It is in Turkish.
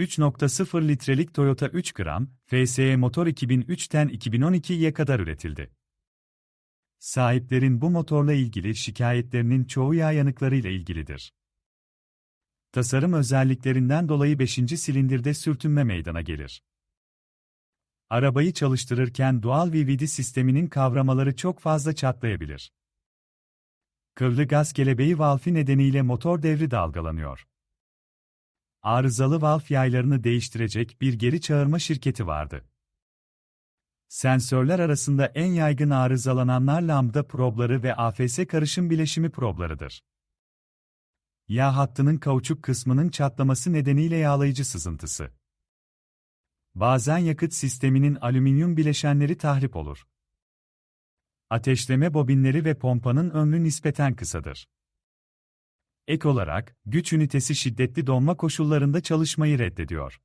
3.0 litrelik Toyota 3 gram, FSE motor 2003'ten 2012'ye kadar üretildi. Sahiplerin bu motorla ilgili şikayetlerinin çoğu yağ yanıklarıyla ilgilidir. Tasarım özelliklerinden dolayı 5. silindirde sürtünme meydana gelir. Arabayı çalıştırırken doğal VVD sisteminin kavramaları çok fazla çatlayabilir. Kırlı gaz kelebeği valfi nedeniyle motor devri dalgalanıyor. Arızalı valf yaylarını değiştirecek bir geri çağırma şirketi vardı. Sensörler arasında en yaygın arızalananlar lambda probları ve AFS karışım bileşimi problarıdır. Yağ hattının kauçuk kısmının çatlaması nedeniyle yağlayıcı sızıntısı. Bazen yakıt sisteminin alüminyum bileşenleri tahrip olur. Ateşleme bobinleri ve pompanın ömrü nispeten kısadır. Ek olarak, güç ünitesi şiddetli donma koşullarında çalışmayı reddediyor.